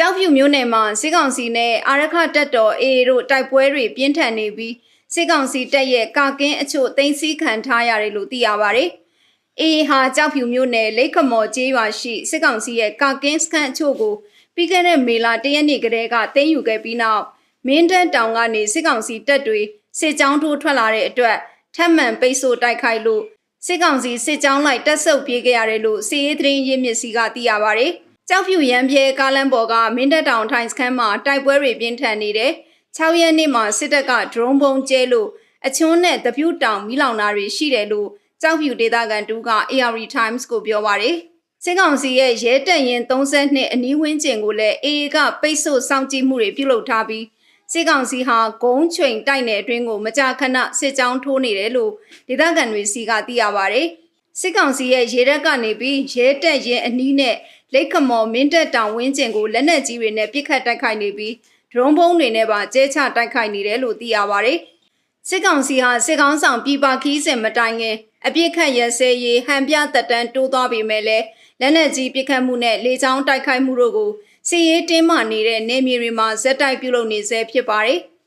ကြောက်ဖြူမျိုးနယ်မှာစစ်ကောင်စီနဲ့အာရခတပ်တော် AA တို့တိုက်ပွဲတွေပြင်းထန်နေပြီးစစ်ကောင်စီတပ်ရဲ့ကာကင်းအချို့တင်စီခံထားရတယ်လို့သိရပါတယ်။ AA ဟာကြောက်ဖြူမျိုးနယ်လိတ်ကမော်ကျေးရွာရှိစစ်ကောင်စီရဲ့ကာကင်းစခန်းအချို့ကိုပြီးခဲ့တဲ့မေလ၁ရက်နေ့ကတည်းကတင်းယူခဲ့ပြီးနောက်မင်းတပ်တောင်ကနေစစ်ကောင်စီတပ်တွေစစ်ကြောင်းထိုးထွက်လာတဲ့အတွက်ထပ်မံပိတ်ဆို့တိုက်ခိုက်လို့စစ်ကောင်စီစစ်ကြောင်းလိုက်တက်ဆုပ်ပြေးခဲ့ရတယ်လို့စီရေးသတင်းရင်းမြစ်စီကသိရပါတယ်။ ကြောက်ဖြူရန်ပြဲကားလမ်းပေါ်ကမင်းတပ်တောင်ထိုင်စခန်းမှာတိုက်ပွဲတွေပြင်းထန်နေတယ်။6ရက်နေ့မှာစစ်တပ်ကဒရုန်းဘုံကျဲလို့အချွန်းနဲ့တပြူတောင်မိလောင်တာတွေရှိတယ်လို့ကြောက်ဖြူဒေသခံတူက AR Times ကိုပြောပါတယ်။စစ်ကောင်စီရဲ့ရဲတပ်ရင်32အနီးဝန်းကျင်ကိုလည်း AA ကပိတ်ဆို့စောင့်ကြည့်မှုတွေပြုလုပ်ထားပြီးစစ်ကောင်စီဟာဂုံးချိန်တိုက်နယ်အတွင်းကိုမကြာခဏစစ်ကြောင်းထိုးနေတယ်လို့ဒေသခံတွေစီကသိရပါဗျ။စစ်ကောင်စီရဲ့ရေတပ်ကနေပြီးရဲတပ်ရင်အနီးနဲ့ လိတ်ခမော်မင်းတပ်တောင်ဝင်းကျင်ကိုလက်နက်ကြီးတွေနဲ့ပစ်ခတ်တိုက်ခိုက်နေပြီးဒရုန်းဘုံတွေနဲ့ပါကျဲချတိုက်ခိုက်နေတယ်လို့သိရပါဗျ။စစ်ကောင်စီဟာစစ်ကောင်းဆောင်ပြည်ပခီးစင်မတိုင်ခင်အပြစ်ခတ်ရစဲရေးဟန်ပြတက်တန်းတိုးသွားပေမဲ့လည်းလက်နက်ကြီးပစ်ခတ်မှုနဲ့လေကြောင်းတိုက်ခိုက်မှုတို့ကိုစီရေးတင်းမာနေတဲ့နေမြေတွေမှာဇက်တိုက်ပြုလုပ်နေဆဲဖြစ်ပါတယ်။